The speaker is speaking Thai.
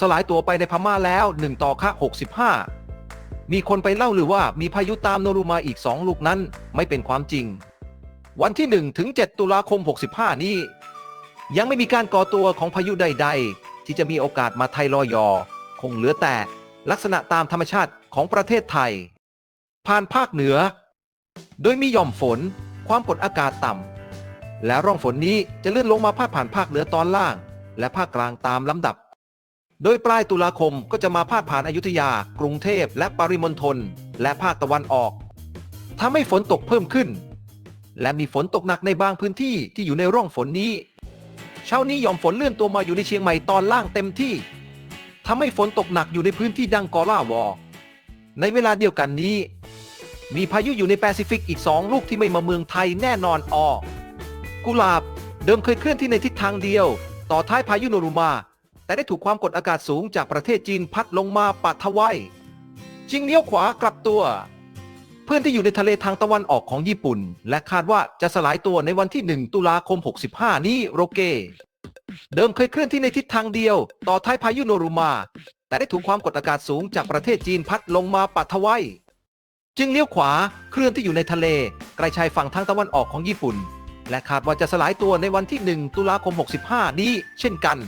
สลายตัวไปในพม่าแล้ว 1 ต่อค่า65 มีคนไปเล่าหรือว่ามีพายุตามโนรูมาอีก 2 ลูกนั้นไม่เป็นความจริง วันที่ 1 ถึง 7 ตุลาคม 65 นี้ ยังไม่มีการก่อตัวของพายุใด ๆ ที่จะมีโอกาสมาไทยลอยอ คงเหลือแต่ลักษณะตามธรรมชาติของประเทศไทย ผ่านภาคเหนือ โดยมีหย่อมฝน ความกดอากาศต่ำและร่องฝนนี้จะเลื่อนลงมาพาดผ่านภาคเหนือตอนล่าง และภาคกลางตามลำดับ โดยปลายตุลาคมก็จะมาพาดผ่านอายุทยา กรุงเทพและปริมณฑลและภาคตะวันออกทำให้ฝนตกเพิ่มขึ้น และมีฝนตกหนักในบางพื้นที่ที่อยู่ในร่องฝนนี้ เช้านี้หย่อมฝนเลื่อนตัวมาอยู่ในเชียงใหม่ตอนล่างเต็มที่ทำให้ฝนตกหนักอยู่ในพื้นที่ดังกอล่าวอในเวลาเดียวกันนี้ มีพายุอยู่ในแปซิฟิกอีกสองลูกที่ไม่มาเมืองไทยแน่นอนออกุลาบเดิมเคยเคลื่อนที่ในทิศทางเดียว ต่อท้ายพายุโนรุมา แต่ได้ถูกความกดอากาศสูงจากประเทศจีนพัดลงมาปัดทวายจิงเลี้ยวขวากลับตัว เพื่อนที่อยู่ในทะเลทางตะวันออกของญี่ปุ่น และคาดว่าจะสลายตัวในวันที่ 1 ตุลาคม 65 นี้โรเก เดิมเคยเคลื่อนที่ในทิศทางเดียว ต่อท้ายพายุโนรุมา แต่ได้ถูกความกดอากาศสูงจากประเทศจีนพัดลงมาปัดทวายจึงเลี้ยวขวาเคลื่อนที่อยู่ในทะเลใกล้ชายฝั่งทางตะวันออกของญี่ปุ่น และคาดว่าจะสลายตัวในวันที่ 1 ตุลาคม 65 นี้เช่นกัน